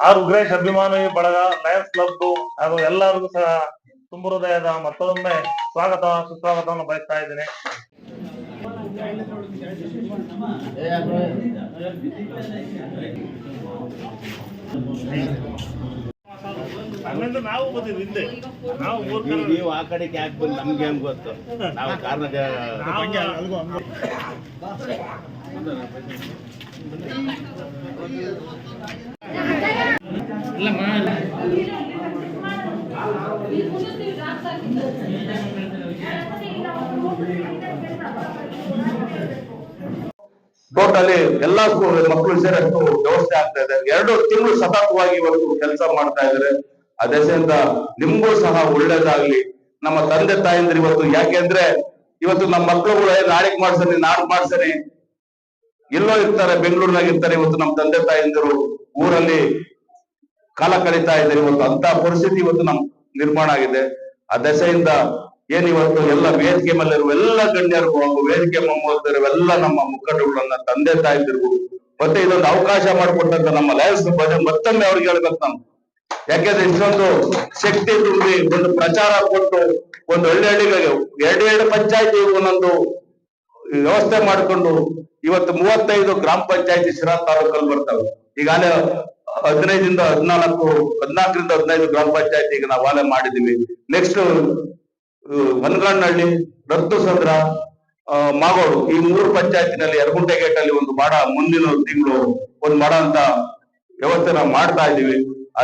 R Ugresh ಅಭಿಮಾನಿ ಬಳಗ Lions club ಹಾಗೂ ಎಲ್ಲರಿಗೂ ಸಹ ತುಂಬು ಹೃದಯದ ಮತ್ತೊಮ್ಮೆ ಸ್ವಾಗತ ಸುಸ್ವಾಗತವನ್ನು ಬಯಸ್ತಾ ಇದ್ದೇನೆ. ನಾವು ಬಂದಿದ್ವಿ ಹಿಂದೆ. ನಾವು ಮೂರ್ ನೀವು ನೀವು ಆ ಕಡೆ ಯಾಕೆ ಬಂದು ನಮ್ಗೆ ಹೆಂಗ್ ಗೊತ್ತು? ನಾವು ಕಾರಣ ಇಲ್ಲಮ್ಮ. ಇಲ್ಲ ಟೋಟಲಿ ಎಲ್ಲಾ ಮಕ್ಕಳು ಸೇರಷ್ಟು ವ್ಯವಸ್ಥೆ ಆಗ್ತಾ ಇದೆ. ಎರಡು ತಿಂಗಳು ಸತತವಾಗಿ ಇವತ್ತು ಕೆಲಸ ಮಾಡ್ತಾ ಇದ್ದಾರೆ. ಅದೆಸೆಯಿಂದ ನಿಮ್ಗೂ ಸಹ ಒಳ್ಳೇದಾಗ್ಲಿ. ನಮ್ಮ ತಂದೆ ತಾಯಂದ್ರೆ ಇವತ್ತು ಯಾಕೆಂದ್ರೆ ಇವತ್ತು ನಮ್ಮ ಮಕ್ಕಳುಗಳು ನಾಡಿಕ್ ಮಾಡ್ಸನಿ ನಾಡ್ ಮಾಡ್ಸನಿ. ಎಲ್ಲೋ ಇರ್ತಾರೆ, ಬೆಂಗಳೂರಿನಾಗ ಇರ್ತಾರೆ ಇವತ್ತು ನಮ್ಮ ತಂದೆ ತಾಯಂದಿರು. ಊರಲ್ಲಿ ಕಾಲ ಕಳೀತಾ ಇದ್ದಾರೆ ಇವತ್ತು. ಅಂತ ಪರಿಸ್ಥಿತಿ ಇವತ್ತು ನಮ್ ನಿರ್ಮಾಣ ಆಗಿದೆ. ಆ ದೆಸೆಯಿಂದ ಏನ್ ಇವತ್ತು ಎಲ್ಲ ವೇದಿಕೆ ಮೇಲಿರುವ ಎಲ್ಲ ಗಣ್ಯರಿಗೂ ಹಾಗೂ ವೇದಿಕೆ ಎಲ್ಲ ನಮ್ಮ ಮುಖಂಡಗಳನ್ನ ತಂದೆ ತಾಯಂದಿರಿಗೂ ಮತ್ತೆ ಇದೊಂದು ಅವಕಾಶ ಮಾಡಿಕೊಟ್ಟಂತ ನಮ್ಮ ಲಯನ್ಸ್ ಮತ್ತೊಮ್ಮೆ ಅವ್ರಿಗೆ ಹೇಳ್ಬೇಕು ನಾನು. ಯಾಕೆಂದ್ರೆ ಇಷ್ಟೊಂದು ಶಕ್ತಿ ತುಂಬಿ ಒಂದು ಪ್ರಚಾರ ಕೊಟ್ಟು ಒಂದು ಹಳ್ಳಿ ಹಳ್ಳಿಗಳಿಗೆ, ಎರಡು ಎರಡು ಪಂಚಾಯತಿ ಒಂದೊಂದು ವ್ಯವಸ್ಥೆ ಮಾಡಿಕೊಂಡು ಇವತ್ತು ಮೂವತ್ತೈದು ಗ್ರಾಮ ಪಂಚಾಯತಿ ಶಿರಾ ತಾಲೂಕಲ್ಲಿ ಬರ್ತವೆ. ಈಗಾಗಲೇ ಹದಿನೈದಿಂದ ಹದಿನಾಲ್ಕು, ಹದಿನಾಲ್ಕರಿಂದ ಹದಿನೈದು ಗ್ರಾಮ ಪಂಚಾಯತಿ ಈಗ ನಾವು ಆಲೆ ಮಾಡಿದೀವಿ ನೆಕ್ಸ್ಟ್ ವನಗಾನಹಳ್ಳಿ ರತ್ತು ಸದ್ರ ಮಾಗೋಡು ಈ ಮೂರು ಪಂಚಾಯತಿನಲ್ಲಿ ಯರಗುಂಟೆ ಗೇಟ್ ಅಲ್ಲಿ ಒಂದು ಮಾಡ ಮುಂದಿನ ತಿಂಗಳು ಒಂದು ಮಾಡ ಅಂತ ವ್ಯವಸ್ಥೆ ನಾವು ಮಾಡ್ತಾ ಇದೀವಿ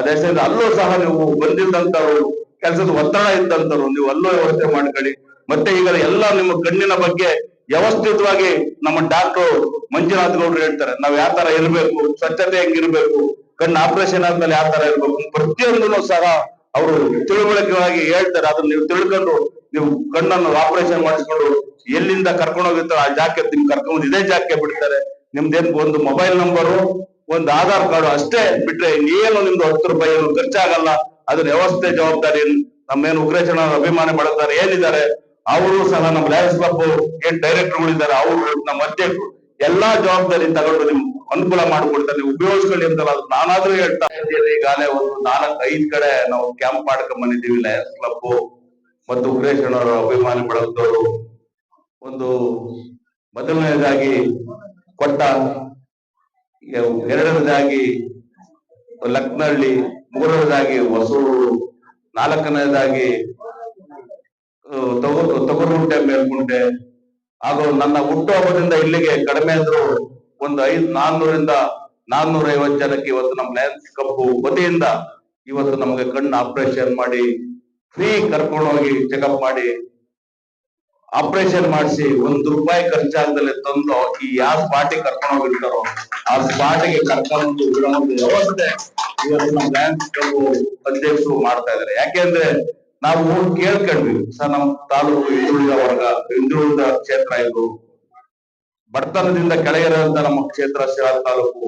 ದೇಶದಿಂದ ಅಲ್ಲೂ ಸಹ ನೀವು ಬಂದಿದ್ದಂತವ್ರು ಕೆಲಸದ ಒತ್ತಡ ಇದ್ದಂತವ್ರು ನೀವು ಅಲ್ಲೂ ವ್ಯವಸ್ಥೆ ಮಾಡ್ಕೊಳ್ಳಿ. ಮತ್ತೆ ಈಗ ಎಲ್ಲ ನಿಮ್ಮ ಕಣ್ಣಿನ ಬಗ್ಗೆ ವ್ಯವಸ್ಥಿತವಾಗಿ ನಮ್ಮ ಡಾಕ್ಟರ್ ಮಂಜುನಾಥ್ ಗೌಡ್ರು ಹೇಳ್ತಾರೆ, ನಾವ್ ಯಾವ ತರ ಇರ್ಬೇಕು, ಸ್ವಚ್ಛತೆ ಹೆಂಗಿರ್ಬೇಕು ಕಣ್ಣು ಆಪರೇಷನ್ ಆದ್ಮೇಲೆ ಯಾವ ತರ ಇರ್ಬೇಕು? ಪ್ರತಿಯೊಂದನ್ನು ಸಹ ಅವರು ತಿಳುವಳಿಕೆಯಾಗಿ ಹೇಳ್ತಾರೆ. ಅದನ್ನ ನೀವು ತಿಳ್ಕೊಂಡು ನೀವು ಕಣ್ಣನ್ನು ಆಪರೇಷನ್ ಮಾಡಿಸ್ಕೊಂಡು ಎಲ್ಲಿಂದ ಕರ್ಕೊಂಡು ಹೋಗಿರ್ತಾರೆ ಆ ಜಾಕೆ ನಿಮ್ ಕರ್ಕೊಂಡು ಇದೇ ಜಾಕೆ ಬಿಡ್ತಾರೆ. ನಿಮ್ದೇನ್ ಒಂದು ಮೊಬೈಲ್ ನಂಬರು ಒಂದು ಆಧಾರ್ ಕಾರ್ಡ್ ಅಷ್ಟೇ ಬಿಟ್ರೆ ಏನು ನಿಮ್ದು ಹತ್ತು ರೂಪಾಯಿ ಏನು ಖರ್ಚಾಗಲ್ಲ. ಅದ್ರ ವ್ಯವಸ್ಥೆ ಜವಾಬ್ದಾರಿ ನಮ್ಮೇನು ಉಗ್ರೇಶನ ಅಭಿಮಾನಿ ಮಾಡುತ್ತಾರೆ ಏನಿದ್ದಾರೆ, ಅವರು ಸಹ ನಮ್ಮ ಲಯನ್ಸ್ ಕ್ಲಬ್ ಏನ್ ಡೈರೆಕ್ಟರ್ಗಳಿದ್ದಾರೆ ಅವರು ನಮ್ಮ ಅಧ್ಯಕ್ಷರು. ಎಲ್ಲಾ ಜವಾಬ್ದಾರಿ ತಗೊಂಡು ನಿಮ್ ಅನುಕೂಲ ಮಾಡಿಕೊಡ್ತಾರೆ ನೀವು ಉಪಯೋಗಿಸ್ಕೊಳ್ಳಿ ಅಂತಲ್ಲ ಅದು ನಾನಾದ್ರೂ ಹೇಳ್ತಾ ಈಗಾಗಲೇ ಒಂದು ನಾಲ್ಕು ಐದ್ ಕಡೆ ನಾವು ಕ್ಯಾಂಪ್ ಮಾಡ್ಕೊಂಡ್ ಬಂದಿದ್ದೀವಿ ಲಯನ್ಸ್ ಕ್ಲಬ್ ಮತ್ತು ಉಗ್ರೇಶನವರ ಅಭಿಮಾನಿ ಬಳಗದವರು ಒಂದು ಮೊದಲನೇದಾಗಿ ಕೊಟ್ಟ ಎರಡನೇದಾಗಿ ಲಕ್ನಹಳ್ಳಿ ಮೂರನೇದಾಗಿ ಹೊಸೂರು ನಾಲ್ಕನೇದಾಗಿ ಆ, ತೊಗರು ಮೇಲ್ಕೊಂಡೆ ಹಾಗೂ ನನ್ನ ಹುಟ್ಟುಹಬ್ಬದಿಂದ ಇಲ್ಲಿಗೆ ಕಡಿಮೆ ಅಂದ್ರು ಒಂದು ಐದು ನಾನ್ನೂರಿಂದ ನಾನ್ನೂರ ಐವತ್ತು ಜನಕ್ಕೆ ಇವತ್ತು ನಮ್ಮ ಲಯನ್ಸ್ ಕಪ್ಪು ವತಿಯಿಂದ ಇವತ್ತು ನಮಗೆ ಕಣ್ಣು ಆಪರೇಷನ್ ಮಾಡಿ ಫ್ರೀ ಕರ್ಕೊಂಡು ಹೋಗಿ ಚೆಕಪ್ ಮಾಡಿ ಆಪರೇಷನ್ ಮಾಡಿಸಿ ಒಂದು ರೂಪಾಯಿ ಖರ್ಚಾಗದಲ್ಲೇ ತಂದು ಈ ಯಾವ ಸ್ಪಾಟಿಗೆ ಕರ್ಕೊಂಡು ಹೋಗಿರ್ತಾರೋ ಆ ಸ್ಪಾಟಿಗೆ ಕರ್ಕೊಂಡು ಒಂದು ವ್ಯವಸ್ಥೆ ಇವತ್ತು ನಮ್ಮ ಲಯನ್ಸ್ ಕ್ಲಬ್ ಅಧ್ಯಕ್ಷರು ಮಾಡ್ತಾ ಇದ್ದಾರೆ ಯಾಕೆಂದ್ರೆ ನಾವು ಕೇಳ್ಕೊಂಡ್ವಿ. ಸರ್, ನಮ್ಮ ತಾಲೂಕು ಹಿಂದುಳಿದ ವರ್ಗ, ಹಿಂದುಳಿದ ಕ್ಷೇತ್ರ ಇದು. ಬಡತನದಿಂದ ಕೆಳಗಿರುವಂತ ನಮ್ಮ ಕ್ಷೇತ್ರ ಶಿರಾ ತಾಲೂಕು.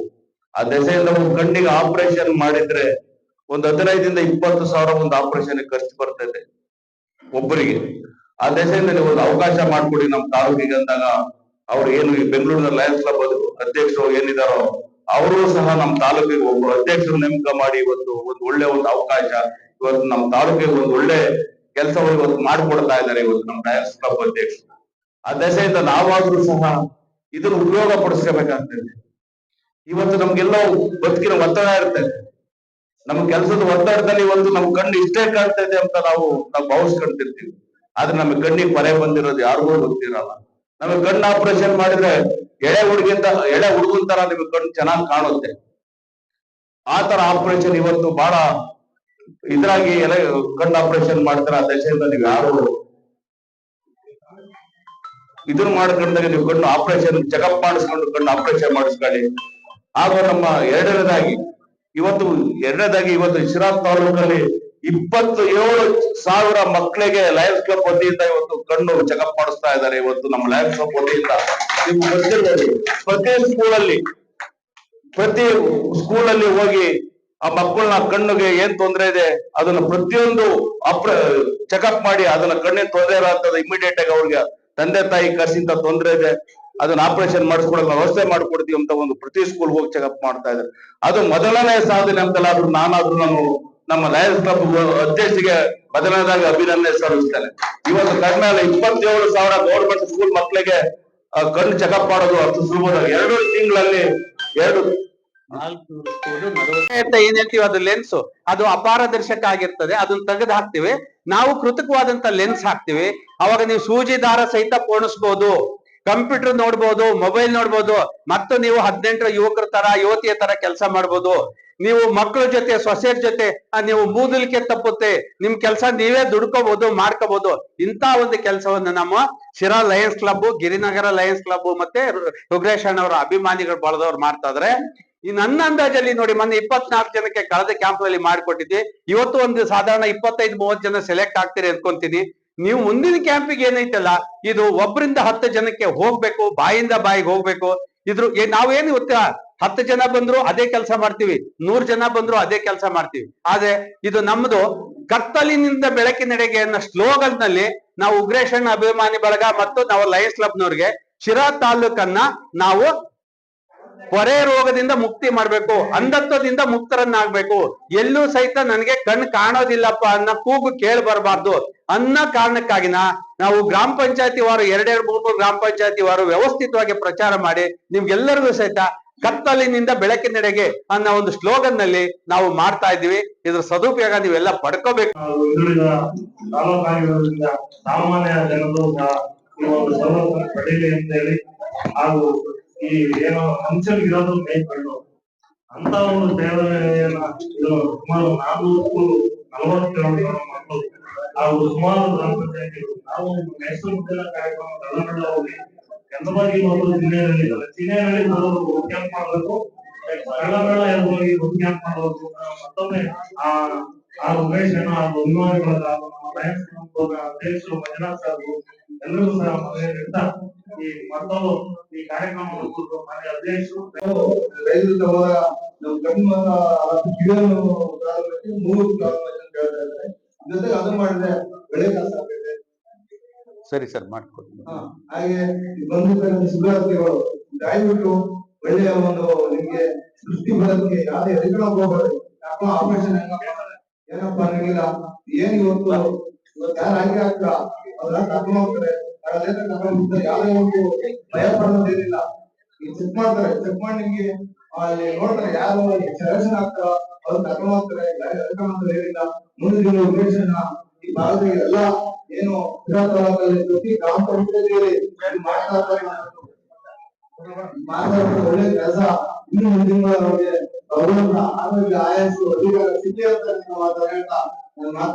ಆ ದೆಸೆಯಿಂದ ಒಂದು ಕಣ್ಣಿಗೆ ಆಪರೇಷನ್ ಮಾಡಿದ್ರೆ ಒಂದು ಹದಿನೈದಿಂದ ಇಪ್ಪತ್ತು ಸಾವಿರ ಒಂದು ಆಪರೇಷನ್ ಖರ್ಚು ಬರ್ತೈತೆ ಒಬ್ಬರಿಗೆ. ಆ ದೆಸೆಯಿಂದ ನೀವು ಒಂದು ಅವಕಾಶ ಮಾಡ್ಕೊಡಿ ನಮ್ಮ ತಾಲೂಕಿಗೆ ಅಂದಾಗ ಅವ್ರು ಏನು ಈ ಬೆಂಗಳೂರಿನ ಲಯನ್ಸ್ ಕ್ಲಬ್ ಅಧ್ಯಕ್ಷರು ಏನಿದಾರೋ, ಅವರು ಸಹ ನಮ್ಮ ತಾಲೂಕಿಗೆ ಒಬ್ಬರು ಅಧ್ಯಕ್ಷರು ನೇಮಕ ಮಾಡಿ ಇವತ್ತು ಒಂದು ಒಳ್ಳೆ ಒಂದು ಅವಕಾಶ. ಇವತ್ತು ನಮ್ಮ ತಾಲೂಕಿಗೆ ಒಂದು ಒಳ್ಳೆ ಕೆಲಸವನ್ನು ಇವತ್ತು ಮಾಡಿಕೊಡ್ತಾ ಇದ್ದಾರೆ ಇವತ್ತು ನಮ್ಮ ಲಯನ್ಸ್ ಕ್ಲಬ್ ಅಧ್ಯಕ್ಷರು. ಆ ದಶೆಯಿಂದ ನಾವಾದ್ರೂ ಸಹ ಇದನ್ನು ಉಪಯೋಗ ಪಡಿಸ್ಕೋಬೇಕಾಗ್ತದೆ ಇವತ್ತು ನಮ್ಗೆಲ್ಲ ಬದುಕಿನ ಒತ್ತಡ ಇರ್ತದೆ ನಮ್ಮ ಕೆಲಸದ ಒತ್ತಡದಲ್ಲಿ ಇವತ್ತು ನಮ್ಮ ಕಣ್ಣು ಇಷ್ಟೇ ಕಾಣ್ತಾ ಇದೆ ಅಂತ ನಾವು ನಾವು ಭಾವಿಸ್ಕೊಂತಿರ್ತೀವಿ. ಆದ್ರೆ ನಮ್ಮ ಕಣ್ಣಿಗೆ ಪರೆ ಬಂದಿರೋದು ಯಾರಿಗೂ ಗೊತ್ತಿರಲ್ಲ. ನಮಗೆ ಕಣ್ಣು ಆಪರೇಷನ್ ಮಾಡಿದ್ರೆ ಎಳೆ ಹುಡುಗಿಂತ ಎಳೆ ಹುಡುಗನ್ ತರ ನಿಮ್ಗೆ ಕಣ್ಣು ಚೆನ್ನಾಗಿ ಕಾಣುತ್ತೆ. ಆ ತರ ಆಪರೇಷನ್ ಇವತ್ತು ಬಹಳ ಇದ್ರಾಗಿ ಎಲ್ಲ ಕಣ್ಣು ಆಪರೇಷನ್ ಮಾಡ್ತಾರ ಆ ದಶೆಯಿಂದ ನೀವು ಯಾರು ಇದನ್ನ ಮಾಡ್ಕೊಂಡಾಗ ನೀವು ಕಣ್ಣು ಆಪರೇಷನ್ ಚೆಕಪ್ ಮಾಡಿಸ್ಕೊಂಡು ಕಣ್ಣು ಆಪರೇಷನ್ ಮಾಡಿಸ್ಕೊಳ್ಳಿ. ಹಾಗೂ ನಮ್ಮ ಎರಡನೇದಾಗಿ, ಇವತ್ತು ಎರಡನೇದಾಗಿ ಇವತ್ತು ಶಿರಾಬ್ ತಾಲೂಕಲ್ಲಿ ಇಪ್ಪತ್ತು ಏಳು ಸಾವಿರ ಮಕ್ಕಳಿಗೆ ಲೈಫ್ ಕ್ಲಬ್ ವತಿಯಿಂದ ಇವತ್ತು ಕಣ್ಣು ಚೆಕಪ್ ಮಾಡಿಸ್ತಾ ಇದ್ದಾರೆ ಇವತ್ತು ನಮ್ಮ ಲೈಫ್ ಕ್ಲಬ್ ವತಿಯಿಂದ. ಪ್ರತಿ ಸ್ಕೂಲಲ್ಲಿ ಪ್ರತಿ ಸ್ಕೂಲಲ್ಲಿ ಹೋಗಿ ಆ ಮಕ್ಕಳನ್ನ ಕಣ್ಣಿಗೆ ಏನ್ ತೊಂದರೆ ಇದೆ, ಅದನ್ನ ಪ್ರತಿಯೊಂದು ಅಪ್ರ ಚೆಕಪ್ ಮಾಡಿ ಅದನ್ನ ಕಣ್ಣಿನ ತೊಂದರೆ ಇರೋಂಥದ್ದು ಇಮಿಡಿಯೇಟ್ ಆಗಿ ಅವ್ರಿಗೆ ತಂದೆ ತಾಯಿ ಕರ್ಸಿಂತ ತೊಂದರೆ ಇದೆ. ಅದನ್ನ ಆಪರೇಷನ್ ಮಾಡಿಸ್ಕೊಳಕ್ ವ್ಯವಸ್ಥೆ ಮಾಡ್ಕೊಡ್ತೀವಿ ಅಂತ ಒಂದು ಪ್ರತಿ ಸ್ಕೂಲ್ ಹೋಗಿ ಚೆಕಪ್ ಮಾಡ್ತಾ ಇದ್ದಾರೆ. ಅದು ಮೊದಲನೇ ಸಾಧನೆ ಅಂತಲ್ಲಾದ್ರೂ ನಾನಾದ್ರೂ ನಾನು ನಮ್ಮ ಲಯನ್ಸ್ ಕ್ಲಬ್ ಅಧ್ಯಕ್ಷರಿಗೆ ಮೊದಲನೇದಾಗಿ ಅಭಿನಂದನೆ ಸಲ್ಲಿಸ್ತೇನೆ. ಇವತ್ತು ಕಡಿಮೆ ಇಪ್ಪತ್ತೇಳು ಸಾವಿರ ಗೌರ್ಮೆಂಟ್ ಸ್ಕೂಲ್ ಮಕ್ಕಳಿಗೆ ಕಣ್ಣು ಚೆಕಪ್ ಮಾಡೋದು ಅಷ್ಟು ಸುಲಭ ಎರಡು ತಿಂಗಳಲ್ಲಿ ಎರಡು ಅಂತ ಹೇಳ್ತೀವಿ ಅದು ಲೆನ್ಸ್ ಅದು ಅಪಾರದರ್ಶಕ ಆಗಿರ್ತದೆ ಅದನ್ನ ತೆಗೆದು ಹಾಕ್ತಿವಿ ನಾವು ಕೃತಕವಾದಂತ ಲೆನ್ಸ್ ಹಾಕ್ತಿವಿ. ಅವಾಗ ನೀವು ಸೂಜಿ ದಾರ ಸಹಿತ ಪೋಣಿಸ್ಬೋದು. ಕಂಪ್ಯೂಟರ್ ನೋಡ್ಬೋದು ಮೊಬೈಲ್ ನೋಡ್ಬೋದು. ಮತ್ತು ನೀವು ಹದಿನೆಂಟರ ಯುವಕರ ತರ, ಯುವತಿಯ ತರ ಕೆಲಸ ಮಾಡ್ಬೋದು. ನೀವು ಮಕ್ಕಳ ಜೊತೆ, ಸೊಸೆಯರ್ ಜೊತೆ ನೀವು ಮೂದಲಿಕೆ ತಪ್ಪುತ್ತೆ. ನಿಮ್ ಕೆಲಸ ನೀವೇ ದುಡ್ಕೋಬಹುದು ಮಾಡ್ಕೋಬಹುದು ಇಂತ ಒಂದು ಕೆಲಸವನ್ನು ನಮ್ಮ Shira lions club Girinagar lions club ಮತ್ತೆ ರುಗ್ರೇಶ್ ಅವರ ಅಭಿಮಾನಿಗಳು ಬಳದವ್ರು ಮಾಡ್ತಾ ಇದಾರೆ. ಈ ನನ್ನ ಅಂದಾಜಲ್ಲಿ ನೋಡಿ ಮೊನ್ನೆ ಇಪ್ಪತ್ನಾಲ್ಕು ಜನಕ್ಕೆ ಕಳೆದ ಕ್ಯಾಂಪ್ನಲ್ಲಿ ಮಾಡಿಕೊಟ್ಟಿದ್ದೆ. ಇವತ್ತು ಒಂದು ಸಾಧಾರಣ ಇಪ್ಪತ್ತೈದು, ಮೂವತ್ತು ಜನ ಸೆಲೆಕ್ಟ್ ಆಗ್ತೀರಿ ಅನ್ಕೊಂತೀನಿ. ನೀವು ಮುಂದಿನ ಕ್ಯಾಂಪಿಗೆ ಏನೈತಲ್ಲ, ಇದು ಒಬ್ಬರಿಂದ ಹತ್ತು ಜನಕ್ಕೆ ಹೋಗ್ಬೇಕು, ಬಾಯಿಂದ ಬಾಯಿಗೆ ಹೋಗ್ಬೇಕು. ಇದ್ರ, ಏ- ನಾವೇನು ಗೊತ್ತಾ ಹತ್ತು ಜನ ಬಂದ್ರು, ಅದೇ ಕೆಲಸ ಮಾಡ್ತೀವಿ. ನೂರ್ ಜನ ಬಂದ್ರು, ಅದೇ ಕೆಲಸ ಮಾಡ್ತೀವಿ. ಆದ್ರೆ ಇದು ನಮ್ದು ಕತ್ತಲಿನಿಂದ ಬೆಳಕಿನೆಡೆಗೆ ಅನ್ನೋ ಸ್ಲೋಗನ್ನಲ್ಲಿ ನಾವು ಉಗ್ರೇಶಣ್ಣ ಅಭಿಮಾನಿ ಬಳಗ ಮತ್ತು ನಾವು ಲಯನ್ಸ್ ಕ್ಲಬ್ನವ್ರಿಗೆ ಶಿರಾ ತಾಲೂಕನ್ನ ನಾವು ಪೊರೆ ರೋಗದಿಂದ ಮುಕ್ತಿ ಮಾಡ್ಬೇಕು, ಅಂಧತ್ವದಿಂದ ಮುಕ್ತರನ್ನಾಗ್ಬೇಕು. ಎಲ್ಲೂ ಸಹಿತ ನನಗೆ ಕಣ್ ಕಾಣೋದಿಲ್ಲಪ್ಪ ಅನ್ನೋ ಕೂಗು ಕೇಳಿ ಬರಬಾರ್ದು ಅನ್ನೋ ಕಾರಣಕ್ಕಾಗಿನ ನಾವು ಗ್ರಾಮ ಪಂಚಾಯತಿ ವಾರು, ಎರಡೆರಡು ಮೂರು ಮೂರು ಗ್ರಾಮ ಪಂಚಾಯತಿ ವಾರು ವ್ಯವಸ್ಥಿತವಾಗಿ ಪ್ರಚಾರ ಮಾಡಿ ನಿಮ್ಗೆಲ್ಲರಿಗೂ ಸಹಿತ ಕತ್ತಲಿನಿಂದ ಬೆಳಕಿನೆಡೆಗೆ ಅನ್ನೋ ಒಂದು ಸ್ಲೋಗನ್ನಲ್ಲಿ ನಾವು ಮಾಡ್ತಾ ಇದ್ದೀವಿ. ಇದ್ರ ಸದುಪಯೋಗ ನೀವೆಲ್ಲ ಪಡ್ಕೋಬೇಕು. ಸಾಮಾನ್ಯ ಜನರು ಅಂತ ಹೇಳಿ ಹಾಗೂ ಈ ಏನೋ ಫಂಕ್ಷನ್ ಇರೋದು ಕೈ ಕಣ್ಣು ಅಂತ ಒಂದು ಬೇದನೆಯನ್ನ ಇದು ಸುಮಾರು ನಾಲ್ಕು ನಲವತ್ತೇಳು ಮಕ್ಕಳು ಹಾಗೂ ಸುಮಾರು ಗ್ರಾಮ ಪಂಚಾಯತಿಗಳು ನಾವು ಮೈಸೂರು ಮುದ್ದಿನ ಕಾರ್ಯಕ್ರಮ ಕನ್ನಡ ಹೋಗಿ ಕೆಂದವಾಗಿ ಒಂದು ಜಿಲ್ಲೆಯಲ್ಲಿ ಜಿಲ್ಲೆಯಲ್ಲಿ ಬರೋದು ಕ್ಯಾಂಪ್ ಮಾಡಬೇಕು. ಕಳ್ಳಮೇಳ ಹೋಗಿ ಕ್ಯಾಂಪ್ ಮಾಡಬೇಕು ಮತ್ತೊಮ್ಮೆ ಆ ಆ ಅಭಿಮಾನಿಗಳ ನಮ್ಮ ಲಯನ್ಸ್ ಕ್ಲಬ್ ಅಧ್ಯಕ್ಷರು ಮಂಜುನಾಥ್ ಸರ್ ಎಲ್ಲರಿಗೂ ಸಹ ಈ ಮತ್ತೊಂದು ಈ ಕಾರ್ಯಕ್ರಮವನ್ನು ಕುರಿತು ಮಾನ್ಯ ಅಧ್ಯಕ್ಷರು ಅವರ ಪ್ರಾರಂಭಕ್ಕೆ ಮೂರು ಹೇಳ್ತಾ ಇದ್ದಾರೆ. ಜೊತೆಗೆ ಅದು ಮಾಡಿದ್ರೆ ಬೆಳೆ ಕಸ ಆಗ್ತದೆ ಸರಿ ಸರ್ ಮಾಡ್ಕೊಡಿ. ಹಾ, ಹಾಗೆ ಬಂದಿರ್ತಕ್ಕಂಥ ದಯವಿಟ್ಟು ಒಳ್ಳೆಯ ಒಂದು ನಿಮ್ಗೆ ಸೃಷ್ಟಿ ಬರೋದಕ್ಕೆ ಯಾವುದೇ ಹೆದರಿಕೆ ಹೋಗಬಾರ್ದು ಯಾಕೋ ಆಪರೇಷನ್ ಏನಪ್ಪಾ ನನಗಿಲ್ಲ ಏನ್ ಇವತ್ತು? ಇವತ್ತು ಯಾರು ಹಂಗೆ ಆಗ್ತಾ? ಅವ್ರ ಕರ್ಕೊಂಡು ಹೋಗ್ತಾರೆ ಅದೇನ ಕರ್ಕೊಂಡು ಹೋಗ್ತಾರೆ ಯಾವುದೇ ಒಂದು ಭಯ ಪಡೋದೇನಿಲ್ಲ ಈಗ ಚೆಕ್ ಮಾಡ್ತಾರೆ. ಚೆಕ್ ಮಾಡಿ ನಿಮ್ಗೆ ಅಲ್ಲಿ ನೋಡ್ತಾರೆ ಯಾರು ಸೆಲೆಕ್ಷನ್ ಆಗ್ತಾರ ಅವ್ರು ಕರ್ಕೊಂಡು ಹೋಗ್ತಾರೆ ಯಾರು ಕರ್ಕೊಂಡು ಹೋಗ್ತಾರೆ ಏನಿಲ್ಲ. ಮುಂದಿನ ದಿನ ಉದ್ದೇಶನ ಈ ಭಾಗದ ಎಲ್ಲ ಏನು ಪ್ರತಿ ಗ್ರಾಮ ಪಂಚಾಯತಿಯಲ್ಲಿ ಮಾತಾಡ್ತಾರೆ ಇರ್ತಾರೆ ಒಳ್ಳೆ ಕೆಲಸ. ಇನ್ನು ಮುಂದಿನ ಅವ್ರಿಗೆ ಅವ್ರನ್ನ ಆರೋಗ್ಯ ಆಯಸ್ಸು ಅಧಿಕಾರ ಸಿಗ್ಲಿ ಅಂತ ನಾವು ಹೇಳ್ತಾ ನನ್ನ ಮಾತು